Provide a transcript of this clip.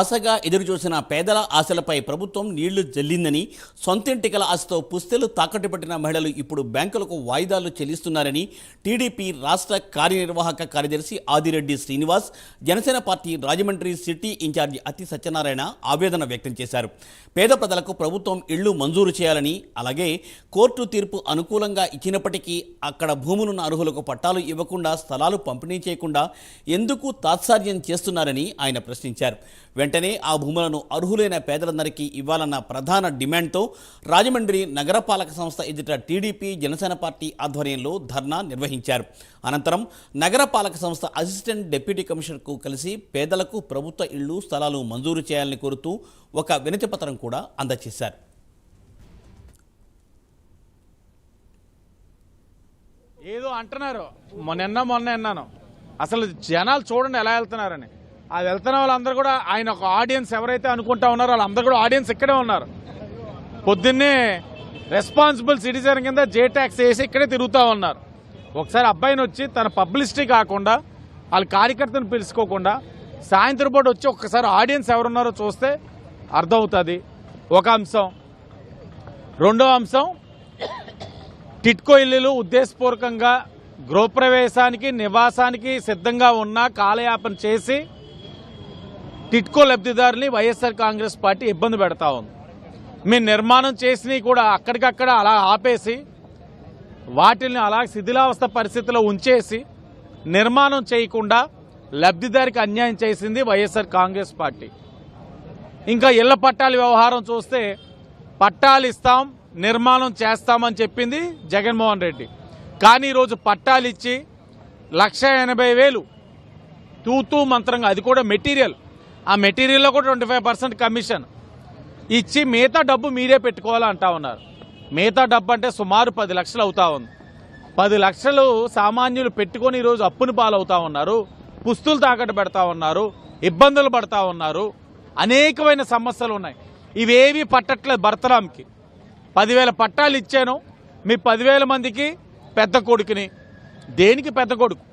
ఆశగా ఎదురుచూసిన పేదల ఆశలపై ప్రభుత్వం నీళ్ళు జల్లిందని సొంతింటికల ఆశతో పుస్తెలు తాకట్టు పెట్టిన మహిళలు ఇప్పుడు బ్యాంకులకు వాయిదాలు చెల్లిస్తున్నారని టీడీపీ రాష్ట్ర కార్యనిర్వాహక కార్యదర్శి Adireddy Srinivas Janasena party Rajahmundry city incharge Athi Satyanarayana ఆవేదన వ్యక్తం చేశారు. పేద ప్రజలకు ప్రభుత్వం ఇళ్ళు మంజూరు చేయాలని అలాగే కోర్టు తీర్పు అనుకూలంగా ఇచ్చినప్పటికీ అక్కడ భూములున్న అర్హులకు పట్టాలు ఇవ్వకుండా స్థలాలు పంపిణీ చేయకుండా ఎందుకు తాత్సార్యం చేస్తున్నారని ఆయన ప్రశ్నించారు. వెంటనే ఆ భూములను అర్హులైన పేదలందరికీ ఇవ్వాలన్న ప్రధాన డిమాండ్తో రాజమండ్రి నగరపాలక సంస్థ ఎదుట టీడీపీ జనసేన పార్టీ ఆధ్వర్యంలో ధర్నా నిర్వహించారు. అనంతరం నగరపాలక సంస్థ అసిస్టెంట్ డిప్యూటీ కమిషనర్కు కలిసి పేదలకు ప్రభుత్వ ఇళ్ళు స్థలాలు మంజూరు చేయాలని కోరుతూ ఒక వినతి పత్రం కూడా అందజేశారు. ఏదో అంటున్నారు. మొన్న మొన్న విన్నాను అసలు జనాలు చూడండి ఎలా వెళ్తున్నారని. ఆ వెళ్తున్న వాళ్ళందరూ కూడా ఆయన ఒక ఆడియన్స్ ఎవరైతే అనుకుంటా ఉన్నారో వాళ్ళందరూ కూడా ఆడియన్స్ ఇక్కడే ఉన్నారు. పొద్దున్నే రెస్పాన్సిబుల్ సిటిజన్ కింద జే ట్యాక్స్ వేసి ఇక్కడే తిరుగుతూ ఉన్నారు. ఒకసారి అబ్బాయిని వచ్చి తన పబ్లిసిటీ కాకుండా వాళ్ళ కార్యకర్తను పిలుచుకోకుండా సాయంత్రం పూట వచ్చి ఒక్కసారి ఆడియన్స్ ఎవరున్నారో చూస్తే అర్థమవుతుంది. ఒక అంశం. రెండో అంశం. టిట్కో ఇల్లులు ఉద్దేశపూర్వకంగా గృహప్రవేశానికి నివాసానికి సిద్ధంగా ఉన్న కాలయాపన చేసి టిట్కో లబ్ధిదారుని వైఎస్ఆర్ కాంగ్రెస్ పార్టీ ఇబ్బంది పెడతా ఉంది. మేము నిర్మాణం చేసినవి కూడా అక్కడికక్కడ అలా ఆపేసి వాటిని అలా శిథిలావస్థ పరిస్థితిలో ఉంచేసి నిర్మాణం చేయకుండా లబ్ధిదారికి అన్యాయం చేసింది వైఎస్ఆర్ కాంగ్రెస్ పార్టీ. ఇంకా ఇళ్ళ పట్టాల వ్యవహారం చూస్తే పట్టాలు ఇస్తాం నిర్మాణం చేస్తామని చెప్పింది జగన్మోహన్ రెడ్డి. కానీ ఈరోజు పట్టాలు ఇచ్చి లక్ష ఎనభై వేలు తూతూ మంత్రంగా అది కూడా మెటీరియల్. ఆ మెటీరియల్లో కూడా ట్వంటీ ఫైవ్ పర్సెంట్ కమిషన్. ఇచ్చి మిగతా డబ్బు మీరే పెట్టుకోవాలంటా ఉన్నారు. మిగతా డబ్బు అంటే సుమారు పది లక్షలు అవుతా ఉంది. పది లక్షలు సామాన్యులు పెట్టుకొని ఈరోజు అప్పుని పాలవుతా ఉన్నారు పుస్తులు తాకట్టు పెడతా ఉన్నారు ఇబ్బందులు పడతా ఉన్నారు. అనేకమైన సమస్యలు ఉన్నాయి. ఇవేవి పట్టట్లేదు భర్తరామ్కి. పదివేల పట్టాలు ఇచ్చాను. మీ పదివేల మందికి పెద్ద కొడుకుని. దేనికి పెద్ద కొడుకు?